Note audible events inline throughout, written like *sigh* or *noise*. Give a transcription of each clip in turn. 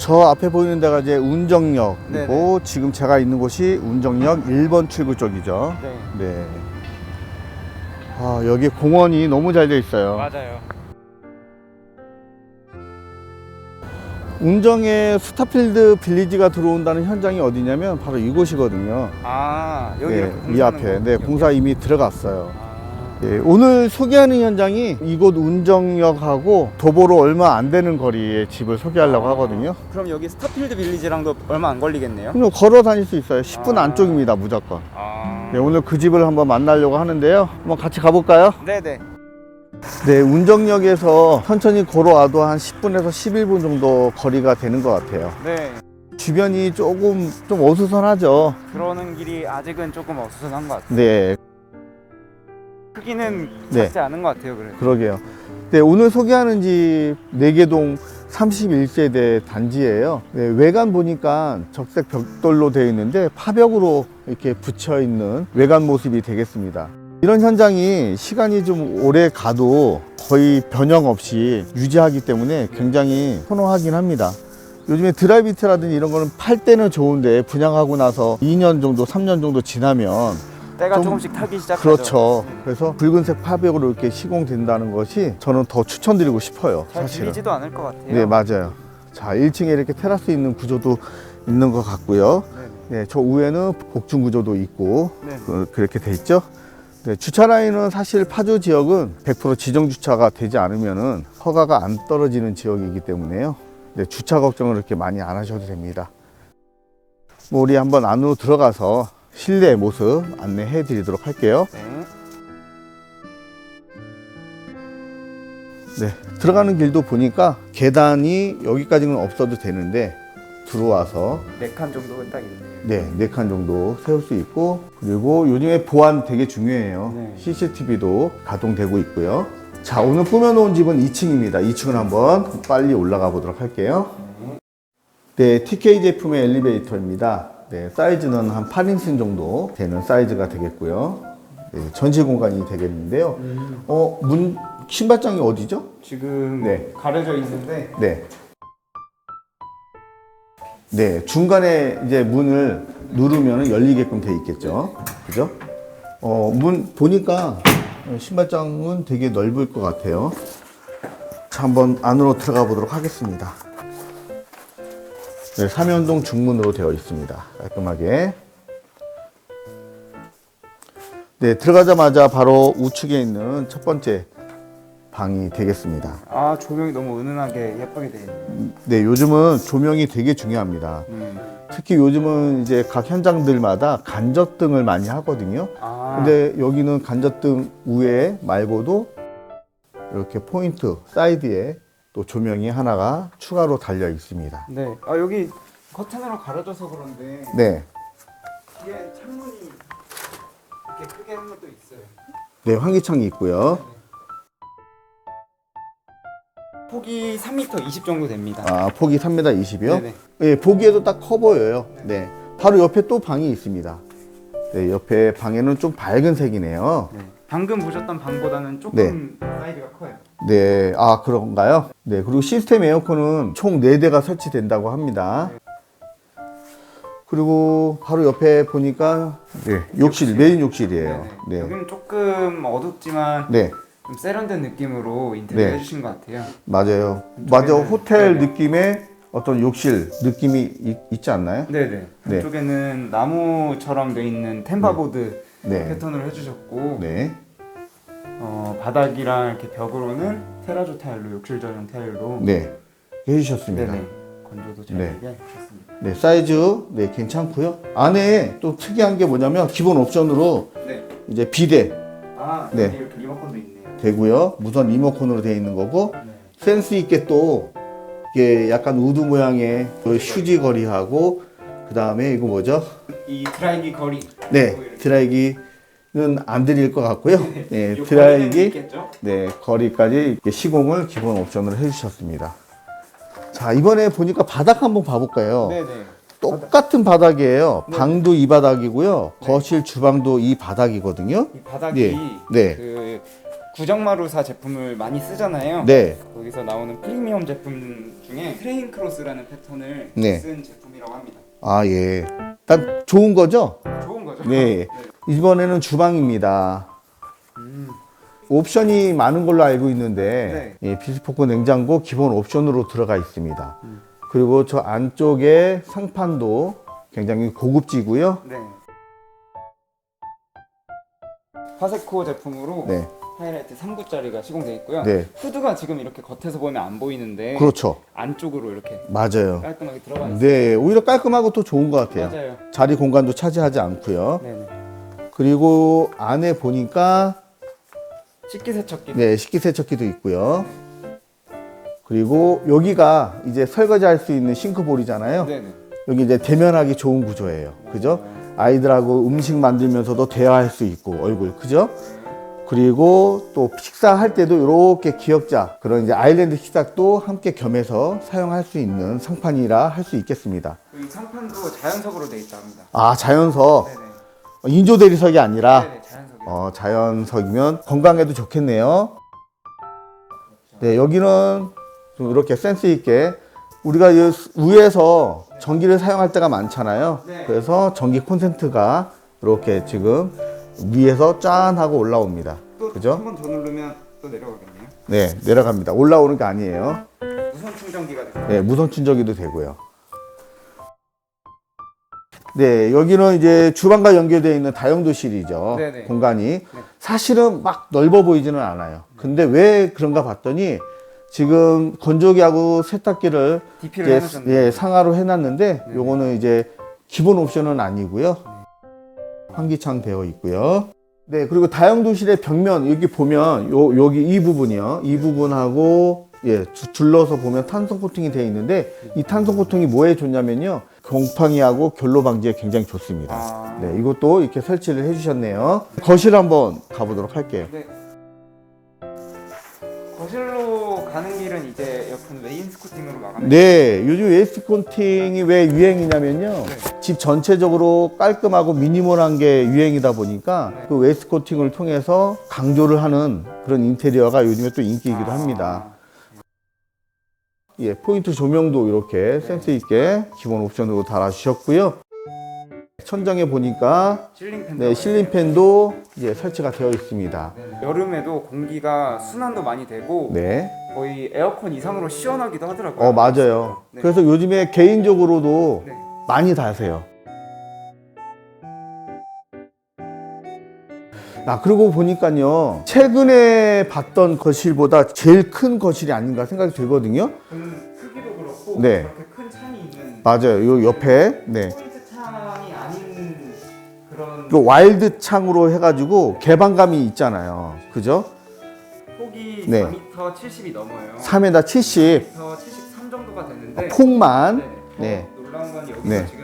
저 앞에 보이는 데가 이제 운정역이고 네네. 지금 제가 있는 곳이 운정역 1번 출구 쪽이죠. 네. 네. 아, 여기 공원이 너무 잘 돼 있어요. 맞아요. 운정에 스타필드 빌리지가 들어온다는 현장이 어디냐면 바로 이곳이거든요. 아 여기 네, 이 앞에. 거? 네? 공사 이미 들어갔어요. 아, 예, 오늘 소개하는 현장이 이곳 운정역하고 도보로 얼마 안 되는 거리에 집을 소개하려고 하거든요. 그럼 여기 스타필드 빌리지랑도 얼마 안 걸리겠네요? 그럼 걸어 다닐 수 있어요. 10분 아. 안쪽입니다, 무조건. 아. 네, 오늘 그 집을 한번 만나려고 하는데요. 한번 같이 가볼까요? 네네. 네, 운정역에서 천천히 걸어와도 한 10분에서 11분 정도 거리가 되는 것 같아요. 네. 주변이 조금 좀 어수선하죠. 들어오는 길이 아직은 조금 어수선한 것 같아요. 네, 크기는 네. 작지 않은 것 같아요. 그래도. 그러게요. 네, 오늘 소개하는 집 내개동 31세대 단지예요. 네, 외관 보니까 적색 벽돌로 되어 있는데 파벽으로 이렇게 붙여 있는 외관 모습이 되겠습니다. 이런 현장이 시간이 좀 오래 가도 거의 변형 없이 유지하기 때문에 굉장히 선호하긴 합니다. 요즘에 드라이비트라든지 이런 거는 팔 때는 좋은데 분양하고 나서 2년 정도, 3년 정도 지나면 때가 좀- 조금씩 타기 시작하죠. 그렇죠. 그래서 붉은색 파벽으로 이렇게 시공된다는 것이 저는 더 추천드리고 싶어요. 잘 사실은. 질리지도 않을 것 같아요. 네, 맞아요. 자, 1층에 이렇게 테라스 있는 구조도 있는 것 같고요. 네. 네, 저 위에는 복층 구조도 있고 네. 그, 그렇게 돼 있죠. 네, 주차 라인은 사실 파주 지역은 100% 지정 주차가 되지 않으면은 허가가 안 떨어지는 지역이기 때문에요. 네, 주차 걱정을 그렇게 많이 안 하셔도 됩니다. 뭐 우리 한번 안으로 들어가서 실내 모습 안내해 드리도록 할게요. 네. 네, 들어가는 길도 보니까 계단이 여기까지는 없어도 되는데 들어와서 네 칸 정도는 딱 있네요. 네, 네 칸 정도 세울 수 있고 그리고 요즘에 보안 되게 중요해요. 네. CCTV도 가동되고 있고요. 자, 오늘 꾸며놓은 집은 2층입니다. 2층을 한번 빨리 올라가 보도록 할게요. 네, TK 제품의 엘리베이터입니다. 네, 사이즈는 한 8인승 정도 되는 사이즈가 되겠고요. 네, 전시 공간이 되겠는데요. 어, 문, 신발장이 어디죠? 지금 네. 가려져 있는데 네. 네, 중간에 이제 문을 누르면 열리게끔 돼 있겠죠. 그죠? 어, 문 보니까 신발장은 되게 넓을 것 같아요. 자, 한번 안으로 들어가 보도록 하겠습니다. 네, 삼연동 중문으로 되어 있습니다. 깔끔하게. 네, 들어가자마자 바로 우측에 있는 첫 번째 방이 되겠습니다. 아 조명이 너무 은은하게 예쁘게 돼 있네요. 네, 요즘은 조명이 되게 중요합니다. 음. 특히 요즘은 이제 각 현장들마다 간접등을 많이 하거든요. 아 근데 여기는 간접등 위에 말고도 이렇게 포인트 사이드에 또 조명이 하나가 추가로 달려 있습니다. 네. 아 여기 커튼으로 가려져서 그런데 네. 뒤에 창문이 이렇게 크게 한 것도 있어요. 네, 환기창이 있고요. 폭이 3m 20 정도 됩니다. 아, 폭이 3m 20이요? 네네. 예, 보기에도 딱 커 보여요. 네. 바로 옆에 또 방이 있습니다. 네, 옆에 방에는 좀 밝은 색이네요. 네. 방금 보셨던 방보다는 조금 사이즈가 커요. 네, 아, 그런가요? 네, 그리고 시스템 에어컨은 총 4대가 설치된다고 합니다. 그리고 바로 옆에 보니까, 네, 욕실, 메인 욕실이에요. 네네. 네. 여기는 조금 어둡지만 네, 좀 세련된 느낌으로 인테리어 네. 해주신 것 같아요. 맞아요. 맞아, 저희는- 호텔 네네. 느낌의 어떤 욕실 느낌이 있, 있지 않나요? 네네. 네. 이쪽에는 나무처럼 돼 있는 템바보드 네. 패턴으로 해주셨고 네. 어, 바닥이랑 이렇게 벽으로는 테라조 타일로 욕실 전용 타일로 네. 해주셨습니다. 네네 건조도 잘 네. 되게 해주셨습니다. 네, 사이즈, 네, 괜찮고요. 안에 또 특이한 게 뭐냐면, 기본 옵션으로 네. 이제 비대 아 네. 여기 이렇게 리모컨도 있네요. 되고요. 무선 리모컨으로 되어 있는 거고, 네. 센스 있게 또 이게 약간 우드 모양의 그 휴지 거리하고 그 다음에 이거 뭐죠? 이 드라이기 거리. 네, 이렇게. 드라이기 는안 드릴 것 같고요. *laughs* 네, 요 거리는 드라이기? 네 거리까지 시공을 기본 옵션으로 해주셨습니다. 자 이번에 보니까 바닥 한번 봐볼까요? 네네. 똑같은 바닥 이에요. 네. 방도 이 바닥이고요. 거실, 주방도 이 바닥이거든요. 이 바닥이 네. 네. 그 구정마루사 제품을 많이 쓰잖아요. 네. 거기서 나오는 프리미엄 제품 중에 트레인 크로스라는 패턴을 네. 쓴 제품이라고 합니다. 아, 예. 딱 좋은 거죠? 좋은 거죠? 네. 이번에는 주방입니다. 음, 옵션이 많은 걸로 알고 있는데 예, 비스포크 냉장고 기본 옵션으로 들어가 있습니다. 음. 그리고 저 안쪽에 상판도 굉장히 고급지고요. 네. 파세코 제품으로 네, 하이라이트 3구짜리가 시공되어 있고요. 네, 후드가 지금 이렇게 겉에서 보면 안 보이는데 그렇죠. 안쪽으로 이렇게 맞아요. 깔끔하게 들어가 있어요. 네, 오히려 깔끔하고 또 좋은 것 같아요. 맞아요. 자리 공간도 차지하지 않고요. 네네. 그리고 안에 보니까 식기 세척기. 네, 식기 세척기도 있고요. 그리고 여기가 이제 설거지할 수 있는 싱크볼이잖아요. 네네. 여기 이제 대면하기 좋은 구조예요. 그죠? 아이들하고 음식 만들면서도 대화할 수 있고 얼굴 그죠? 그리고 또 식사할 때도 이렇게 기역자 그런 이제 아일랜드 식탁도 함께 겸해서 사용할 수 있는 상판이라 할 수 있겠습니다. 이 상판도 자연석으로 되어 있다 합니다. 아 자연석 네네. 인조 대리석이 아니라 네네 자연석이. 어, 자연석이면 건강에도 좋겠네요. 네 여기는 좀 이렇게 센스 있게 우리가 이 위에서 전기를 사용할 때가 많잖아요. 네. 그래서 전기 콘센트가 이렇게 지금 위에서 짠 하고 올라옵니다. 그죠? 또한 번 더 누르면 또 내려가겠네요. 네, 내려갑니다. 올라오는 게 아니에요. 무선 충전기가 되고. 네, 무선 충전기도 되고요. 네, 여기는 이제 주방과 연결되어 있는 다용도실이죠. 네네. 공간이. 사실은 막 넓어 보이지는 않아요. 근데 왜 그런가 봤더니 지금 건조기하고 세탁기를 DP를 이제 해놓으셨네요. 예, 상하로 해놨는데 네. 요거는 이제 기본 옵션은 아니고요. 환기창 되어 있고요. 네, 그리고 다용도실의 벽면 여기 보면 요 여기 이 부분이요. 이 부분하고 예, 주- 둘러서 보면 탄성 코팅이 되어 있는데 이 탄성 코팅이 뭐에 좋냐면요. 곰팡이하고 결로 방지에 굉장히 좋습니다. 아. 네, 이것도 이렇게 설치를 해 주셨네요. 거실 한번 가보도록 할게요. 네. 거실로 가는 길은 이제 옆은 웨인스코팅으로 막아내. 네, 요즘 웨이스트 코팅이 왜 유행이냐면요. 네. 집 전체적으로 깔끔하고 미니멀한 게 유행이다 보니까 네. 그 웨이스트 코팅을 통해서 강조를 하는 그런 인테리어가 요즘에 또 인기이기도 아. 합니다. 예, 포인트 조명도 이렇게 센스 있게 기본 옵션으로 달아주셨고요. 천장에 보니까 실링팬. 네, 실린팬도 예, 설치가 되어 있습니다. 여름에도 공기가 순환도 많이 되고 네, 거의 에어컨 이상으로 시원하기도 하더라고요. 어 맞아요. 네. 그래서 요즘에 개인적으로도 네. 많이 다세요. 아, 그리고 보니까요, 최근에 봤던 거실보다 제일 큰 거실이 아닌가 생각이 들거든요. 크기도 그렇고 네. 그렇게 큰 창이 있는 맞아요. 요 옆에, 네. 포인트 창이 아닌 그런 그 와일드 창으로 해가지고 개방감이 있잖아요. 그죠? 폭이 네. 4m 70이 넘어요. 3m 70, 4m 73 정도가 되는데 폭만, 네. 네. 더 놀라운 건 여기서 네. 지금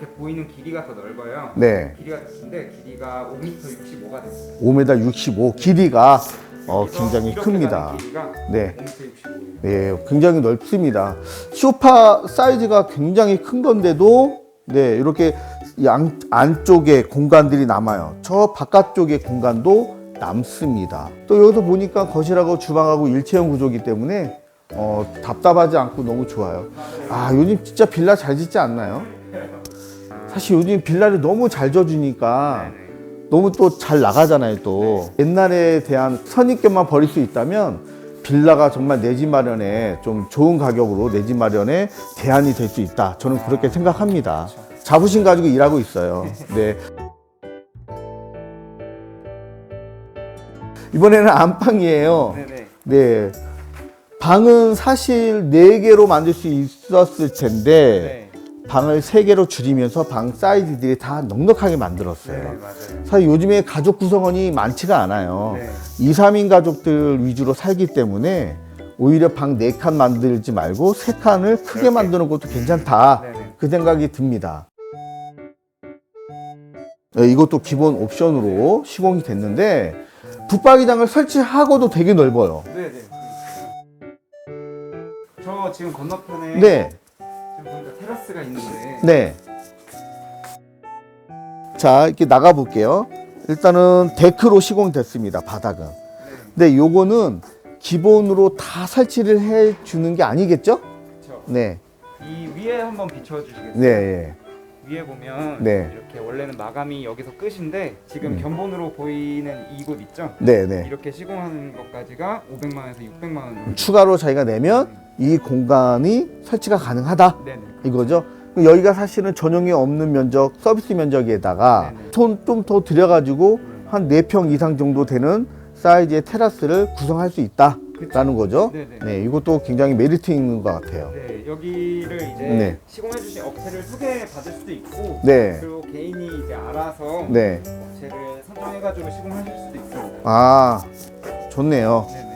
이렇게 보이는 길이가 더 넓어요. 네. 길이가 근데 길이가 5m 65가 됐어요. 5m 65, 길이가 어, 그래서 굉장히 이렇게 큽니다. 가는 길이가 네. 5m 65예요. 네, 굉장히 넓습니다. 소파 사이즈가 굉장히 큰 건데도 네, 이렇게 양 안쪽에 공간들이 남아요. 저 바깥쪽에 공간도 남습니다. 또 여기서 보니까 거실하고 주방하고 일체형 구조기 때문에 어, 답답하지 않고 너무 좋아요. 아, 요즘 진짜 빌라 잘 짓지 않나요? 사실 요즘 빌라를 너무 잘 져주니까 너무 또 잘 나가잖아요 또. 옛날에 대한 선입견만 버릴 수 있다면 빌라가 정말 내 집 마련에 좀 좋은 가격으로 내 집 마련에 대안이 될 수 있다. 저는 그렇게 생각합니다. 자부심 가지고 일하고 있어요. 네. 이번에는 안방이에요. 네 방은 사실 네개로 만들 수 있었을 텐데 네. 방을 세개로 줄이면서 방 사이즈들이 다 넉넉하게 만들었어요. 네. 사실 요즘에 가족 구성원이 많지가 않아요. 네. 2, 3인 가족들 위주로 살기 때문에 오히려 방 4칸 만들지 말고 3칸을 크게 이렇게. 만드는 것도 괜찮다. 네 네. 그 생각이 듭니다. 네, 이것도 기본 옵션으로 시공이 됐는데 붙박이장을 설치하고도 되게 넓어요. 네 네. 저 지금 건너편에 네, 보니까 테라스가 있는데 네. 자, 이렇게 나가 볼게요. 일단은 데크로 시공됐습니다. 바닥은. 근데 요거는 기본으로 다 설치를 해 주는 게 아니겠죠? 그렇죠. 네. 이 위에 한번 비춰 주시겠어요? 네, 예. 위에 보면 네. 이렇게 원래는 마감이 여기서 끝인데 지금 네. 견본으로 보이는 이곳 있죠? 네, 네. 이렇게 시공하는 것까지가 500만 원에서 600만 원 정도. 추가로 자기가 내면 이 공간이 설치가 가능하다. 네네. 이거죠. 여기가 사실은 전용이 없는 면적, 서비스 면적에다가 네네. 손 좀 더 들여가지고 한 4평 이상 정도 되는 사이즈의 테라스를 구성할 수 있다 라는 거죠. 네네. 네, 이것도 굉장히 메리트 있는 것 같아요. 네, 여기를 이제 네. 시공해주신 업체를 소개받을 수도 있고 네. 그리고 개인이 이제 알아서 네. 업체를 선정해가지고 시공하실 수도 있습니다. 아, 좋네요. 네네.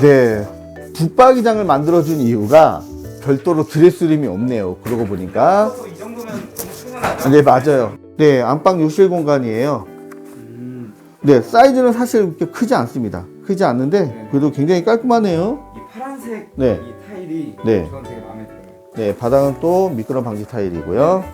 네. 붙박이장을 만들어준 이유가 별도로 드레스룸이 없네요. 그러고 보니까. 그래서 이 정도면 충분하죠? 네, 맞아요. 네, 안방 욕실 공간이에요. 음, 네, 사이즈는 사실 그렇게 크지 않습니다. 크지 않는데 네. 그래도 굉장히 깔끔하네요. 이 파란색 네. 이 타일이 네. 저는 되게 마음에 들어요. 네, 바닥은 또 미끄럼 방지 타일이고요.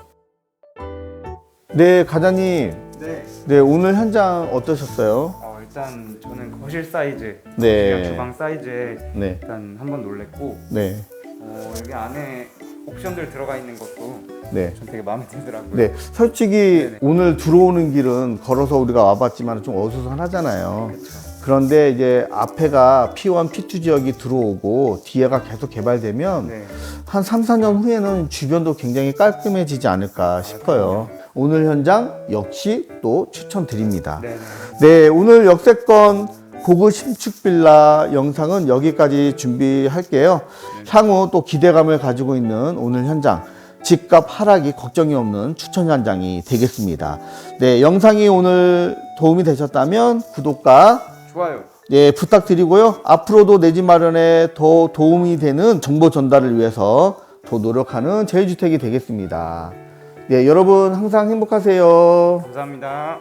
네, 과장님. 네. 네, 오늘 현장 어떠셨어요? 어, 일단 저는 거실 사이즈, 네. 그냥 주방 사이즈에 네, 일단 한번 놀랬고 네, 어, 여기 안에 옵션들 들어가 있는 것도 네. 전 되게 마음에 들더라고요. 네, 솔직히 네네. 오늘 들어오는 길은 걸어서 우리가 와봤지만 좀 어수선하잖아요. 그렇죠. 그런데 이제 앞에가 P1, P2 지역이 들어오고 뒤에가 계속 개발되면 네. 한 3, 4년 후에는 주변도 굉장히 깔끔해지지 않을까 싶어요. 오늘 현장 역시 또 추천드립니다. 네. 네. 네, 오늘 역세권 고급 신축 빌라 영상은 여기까지 준비할게요. 향후 또 기대감을 가지고 있는 오늘 현장. 집값 하락이 걱정이 없는 추천 현장이 되겠습니다. 네, 영상이 오늘 도움이 되셨다면 구독과 좋아요. 예, 부탁드리고요. 앞으로도 내 집 마련에 더 도움이 되는 정보 전달을 위해서 더 노력하는 제일주택이 되겠습니다. 네, 여러분 항상 행복하세요. 감사합니다.